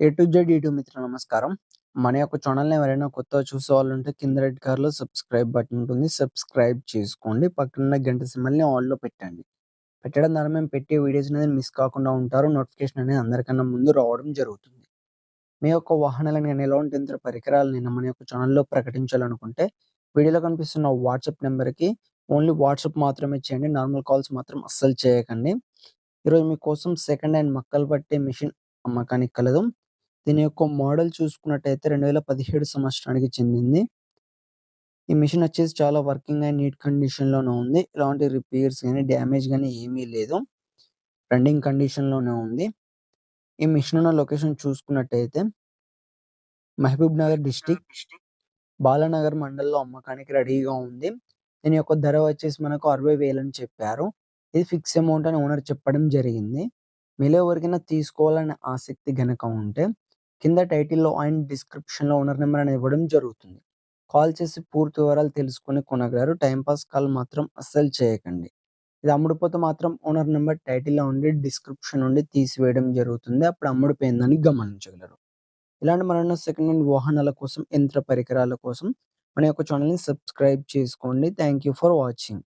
A to Z YouTube e మిత్రులు నమస్కారం. మన యొక్క ఛానల్‌ని ఎవరైనా కొత్తగా చూసేవాళ్ళుంటే కింద రెడ్ కార్లో సబ్స్క్రైబ్ బటన్ ఉంటుంది. సబ్స్క్రైబ్ చేసుకోండి. పక్కన గంట సిమ్మల్ని ఆల్‌లో పెట్టండి. పెట్టడం ద్వారా మేము పెట్టే వీడియోస్ అనేది మిస్ కాకుండా ఉంటారు. నోటిఫికేషన్ అనేది అందరికన్నా ముందు రావడం జరుగుతుంది. మీ యొక్క వాహనాలను గాని, ఎలాంటి పరికరాలు నేను మన యొక్క ఛానల్‌లో ప్రకటించాలనుకుంటే వీడియోలో కనిపిస్తున్న వాట్సాప్ నెంబర్కి ఓన్లీ వాట్సాప్ మాత్రమే చేయండి. నార్మల్ కాల్స్ మాత్రం అస్సలు చేయకండి. ఈరోజు మీకోసం సెకండ్ హ్యాండ్ మక్కలు పట్టే మిషన్ అమ్మకానికి కలదు. దీని యొక్క మోడల్ చూసుకున్నట్టయితే 2017 సంవత్సరానికి చెందింది. ఈ మిషన్ వచ్చేసి చాలా వర్కింగ్ అండ్ నీట్ కండిషన్‌లోనే ఉంది. ఎలాంటి రిపేర్స్ కానీ డ్యామేజ్ కానీ ఏమీ లేదు. రన్నింగ్ కండిషన్‌లోనే ఉంది. ఈ మిషన్ ఉన్న లొకేషన్ చూసుకున్నట్టయితే మహబూబ్ నగర్ డిస్ట్రిక్ట్ బాలానగర్ మండల్‌లో అమ్మకానికి రెడీగా ఉంది. దీని యొక్క ధర వచ్చేసి మనకు 60,000 అని చెప్పారు. ఇది ఫిక్స్ అమౌంట్ అని ఓనర్ చెప్పడం జరిగింది. మీలో ఎవరికైనా తీసుకోవాలనే ఆసక్తి గనక ఉంటే కింద టైటిల్‌లో అండ్ డిస్క్రిప్షన్‌లో ఓనర్ నెంబర్ అనేది ఇవ్వడం జరుగుతుంది. కాల్ చేసి పూర్తి వివరాలు తెలుసుకొని కొనగలరు. టైంపాస్ పాస్ కాల్ మాత్రం అస్సలు చేయకండి. ఇది అమ్ముడుపోతే మాత్రం ఓనర్ నెంబర్ టైటిల్‌లో ఉండి డిస్క్రిప్షన్ నుండి తీసివేయడం జరుగుతుంది. అప్పుడు అమ్ముడుపోయిందని గమనించగలరు. ఇలాంటి మరెన్నో సెకండ్ హ్యాండ్ వాహనాల కోసం, యంత్ర పరికరాల కోసం మన యొక్క ఛానల్‌ని సబ్స్క్రైబ్ చేసుకోండి. Thank you for watching.